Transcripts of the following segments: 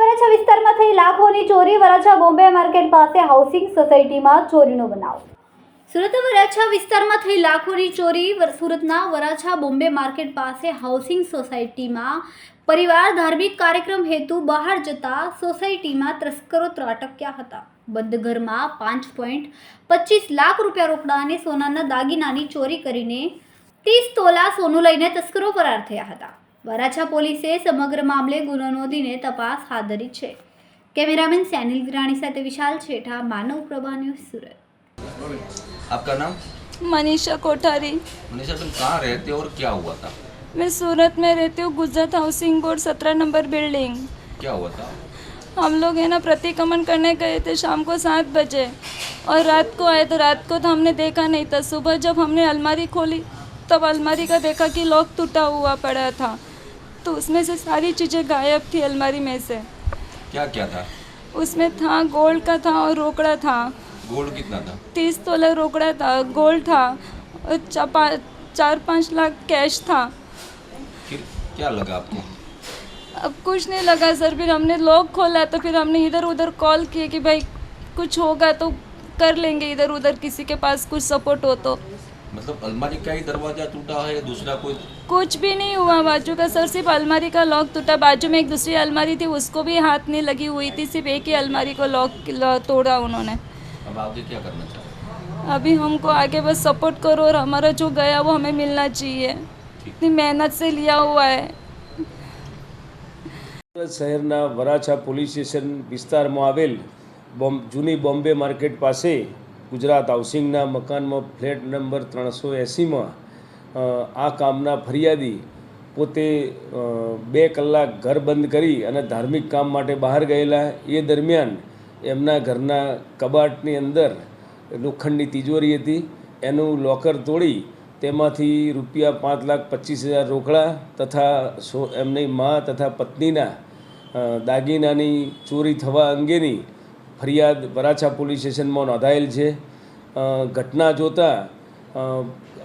વરાછા વિસ્તારમાં થઈ લાખોની ચોરી વરાછા બોમ્બે માર્કેટ પાસે હાઉસિંગ સોસાયટીમાં ચોરીનો બનાવ. સુરત વરાછા વિસ્તારમાં થઈ લાખોની ચોરી. સુરતના વરાછા બોમ્બે માર્કેટ પાસે હાઉસિંગ સોસાયટીમાં પરિવાર ધાર્મિક કાર્યક્રમ હેતુ બહાર જતા સોસાયટીમાં તસ્કરો ત્રાટક્યા હતા. બંધ ઘરમાં પાંચ પોઈન્ટ પચીસ લાખ રૂપિયા રોકડા અને સોનાના દાગીનાની ચોરી કરીને ત્રીસ તોલા સોનું લઈને તસ્કરો ફરાર થયા હતા. વરાછા પોલીસે સમગ્ર મામલે ગુનો નોંધીને તપાસ હાથ ધરી છે. કેમેરામેન સેનિલ ગ્રાણી સાથે વિશાલ છેઠા, માનવ પ્રભા ન્યૂઝ સુરત. आपका नाम? मनीषा कोठारी। मनीषा तुम कहाँ रहते हो और क्या हुआ था? मैं सूरत में रहती हूँ गुजरात हाउसिंग बोर्ड सत्रह नंबर बिल्डिंग। क्या हुआ था? हम लोग है ना प्रतिक्रमण करने गए थे शाम को सात बजे। और रात को आए तो रात को तो हमने देखा नहीं था। सुबह जब हमने अलमारी खोली तब अलमारी का देखा कि लॉक टूटा हुआ पड़ा था। तो उसमें से सारी चीज़ें गायब थी अलमारी में से। क्या क्या था? उसमें था गोल्ड का था और रोकड़ा था। गोल्ड कितना था? तीस तोला रोकड़ा था गोल्ड था और चा- चार पाँच लाख कैश था। फिर क्या लगा आपको? अब कुछ नहीं लगा सर फिर हमने लॉक खोला तो फिर हमने इधर उधर कॉल किए कि भाई कुछ होगा तो कर लेंगे इधर उधर किसी के पास कुछ सपोर्ट हो तो। मतलब अलमारी का ही दरवाज़ा टूटा है या दूसरा कोई? कुछ भी नहीं हुआ बाजू का सर सिर्फ़ अलमारी का लॉक टूटा बाजू में एक दूसरी अलमारी थी उसको भी हाथ नहीं लगी हुई थी सिर्फ़ एक ही अलमारी को लॉक तोड़ा उन्होंने। अब आगे क्या करना चाहते अभी हमको आगे बस सपोर्ट करो और हमारा जो गया वो हमें मिलना चाहिए इतनी मेहनत से लिया हुआ है સુરત શહેરના વરાછા પોલીસ સ્ટેશન વિસ્તારમાં આવેલ બોમ્બ જૂની બોમ્બે માર્કેટ પાસે ગુજરાત હાઉસિંગના મકાનમાં ફ્લેટ નંબર ત્રણસો એંસીમાં આ કામના ફરિયાદી પોતે અ, બે કલાક ઘર બંધ કરી અને ધાર્મિક કામ માટે બહાર ગયેલા એ દરમિયાન એમના ઘરના કબાટની અંદર લોખંડની તિજોરી હતી, એનું લોકર તોડી તેમાંથી રૂપિયા પાંચ લાખ પચીસ હજાર રોકડા તથા સો, એમની મા તથા પત્નીના દાગીનાની ચોરી થવા અંગેની ફરિયાદ વરાછા પોલીસ સ્ટેશનમાં નોંધાયેલ છે. ઘટના જોતાં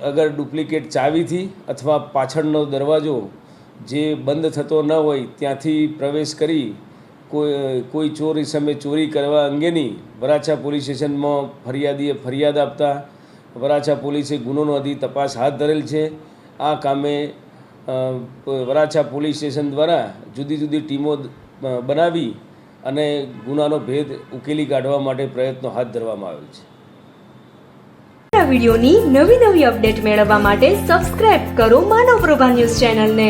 અગર ડુપ્લિકેટ ચાવીથી અથવા પાછળનો દરવાજો જે બંધ થતો ન હોય ત્યાંથી પ્રવેશ કરી કોઈ કોઈ ચોરી સામે ચોરી કરવા અંગેની વરાછા પોલીસ સ્ટેશનમાં ફરિયાદીએ ફરિયાદ આપતા વરાછા પોલીસે ગુનો નોંધી તપાસ હાથ ધરેલ છે. આ કામે વરાછા પોલીસ સ્ટેશન દ્વારા જુદી જુદી ટીમો બનાવી અને ગુનાનો ભેદ ઉકેલી કાઢવા માટે પ્રયત્નો હાથ ધરવામાં આવેલ છે. આ વિડીયોની નવી નવી અપડેટ મેળવવા માટે સબસ્ક્રાઇબ કરો માનવ પ્રભા ન્યૂઝ ચેનલને.